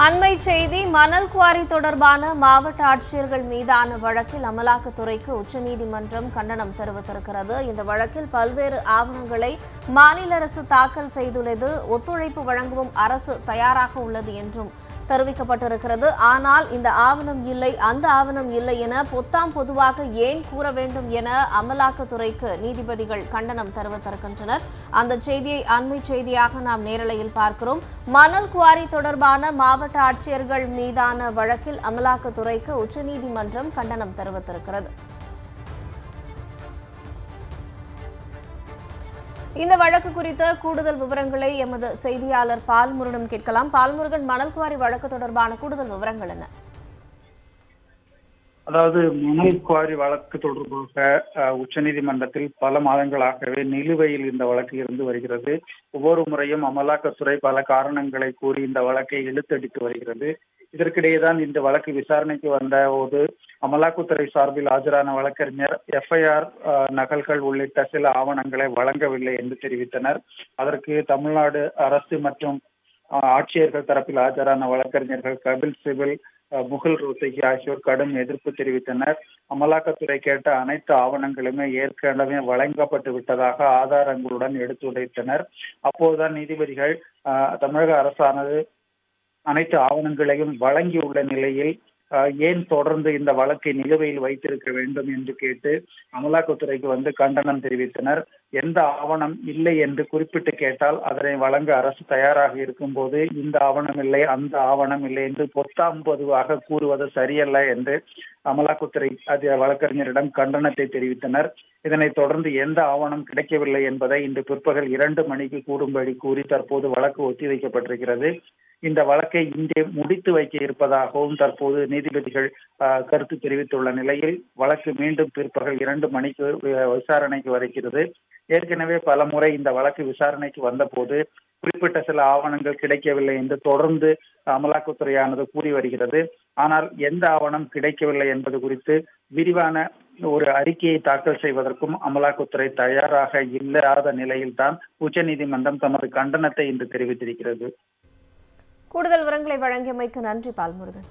அண்மை செய்தி மணல் குவாரி தொடர்பான மாவட்ட ஆட்சியர்கள் மீதான வழக்கில் அமலாக்கத்துறைக்கு உச்சநீதிமன்றம் கண்டனம் தெரிவித்திருக்கிறது. இந்த வழக்கில் பல்வேறு ஆவணங்களை மாநில அரசு தாக்கல் செய்துள்ளது. ஒத்துழைப்பு வழங்கவும் அரசு தயாராக உள்ளது என்றும் தெரிவிக்கப்பட்டிருக்கிறது. ஆனால் இந்த ஆவணம் இல்லை அந்த ஆவணம் இல்லை என பொத்தாம் பொதுவாக ஏன் கூற வேண்டும் என அமலாக்கத்துறைக்கு நீதிபதிகள் கண்டனம் தெரிவித்திருக்கின்றனர். அந்த செய்தியை அண்மை செய்தியாக நாம் நேரலையில் பார்க்கிறோம். மணல் குவாரி தொடர்பான மாவட்ட ஆட்சியர்கள் மீதான வழக்கில் அமலாக்கத்துறைக்கு உச்சநீதிமன்றம் கண்டனம் தெரிவித்திருக்கிறது. இந்த வழக்கு குறித்த கூடுதல் விவரங்களை எமது செய்தியாளர் பால்முருகன் கேட்கலாம். பால்முருகன் மணல் குவாரி வழக்கு தொடர்பான கூடுதல் விவரங்கள் என்ன? அதாவது மணல் குவாரி வழக்கு தொடர்பாக அஹ், உச்சநீதிமன்றத்தில் பல மாதங்களாகவே நிலுவையில் இந்த வழக்கு இருந்து வருகிறது. ஒவ்வொரு முறையும் அமலாக்கத்துறை பல காரணங்களை கூறி இந்த வழக்கை இழுத்தடித்து வருகிறது. இதற்கிடையே தான் இந்த வழக்கு விசாரணைக்கு வந்த போது அமலாக்கத்துறை சார்பில் ஆஜரான வழக்கறிஞர் எஃப்ஐஆர் நகல்கள் உள்ளிட்ட சில ஆவணங்களை வழங்கவில்லை என்று தெரிவித்தனர். அதற்கு தமிழ்நாடு அரசு மற்றும் ஆட்சியர்கள் தரப்பில் ஆஜரான வழக்கறிஞர்கள் கபில் சிபில் அஹ், முகுல் ரோத்தகி ஆகியோர் கடும் எதிர்ப்பு தெரிவித்தனர். அமலாக்கத்துறை கேட்ட அனைத்து ஆவணங்களுமே ஏற்கனவே வழங்கப்பட்டு விட்டதாக ஆதாரங்களுடன் எடுத்துரைத்தனர். அப்போதுதான் நீதிபதிகள் தமிழக அரசானது அனைத்து ஆவணங்களையும் வழங்கியுள்ள நிலையில் ஏன் தொடர்ந்து இந்த வழக்கை நிலுவையில் வைத்திருக்க வேண்டும் என்று கேட்டு அமலாக்கத்துறைக்கு வந்து கண்டனம் தெரிவித்தனர். எந்த ஆவணம் இல்லை என்று குறிப்பிட்டு கேட்டால் அதனை வழங்க அரசு தயாராக இருக்கும் போது இந்த ஆவணம் இல்லை அந்த ஆவணம் இல்லை என்று பொத்தாம் பொதுவாக கூறுவது சரியல்ல என்று அமலாக்கத்துறை அது வழக்கறிஞரிடம் கண்டனத்தை தெரிவித்தனர். இதனைத் தொடர்ந்து எந்த ஆவணம் கிடைக்கவில்லை என்பதை இன்று பிற்பகல் இரண்டு மணிக்கு கூடும்படி கூறி தற்போது வழக்கு ஒத்திவைக்கப்பட்டிருக்கிறது. இந்த வழக்கை இன்றே முடித்து வைக்க இருப்பதாகவும் தற்போது நீதிபதிகள் கருத்து தெரிவித்துள்ள நிலையில் வழக்கு மீண்டும் பிற்பகல் இரண்டு மணிக்கு விசாரணைக்கு வருகிறது. ஏற்கனவே பல முறை இந்த வழக்கு விசாரணைக்கு வந்தபோது குறிப்பிட்ட சில ஆவணங்கள் கிடைக்கவில்லை என்று தொடர்ந்து அமலாக்கத்துறையானது கூறி வருகிறது. ஆனால் எந்த ஆவணம் கிடைக்கவில்லை என்பது குறித்து விரிவான ஒரு அறிக்கையை தாக்கல் செய்வதற்கும் அமலாக்கத்துறை தயாராக இல்லாத நிலையில்தான் உச்சநீதிமன்றம் தமது கண்டனத்தை இன்று தெரிவித்திருக்கிறது. கூடுதல் விவரங்களை வழங்கியமைக்கு நன்றி பால்முருகன்.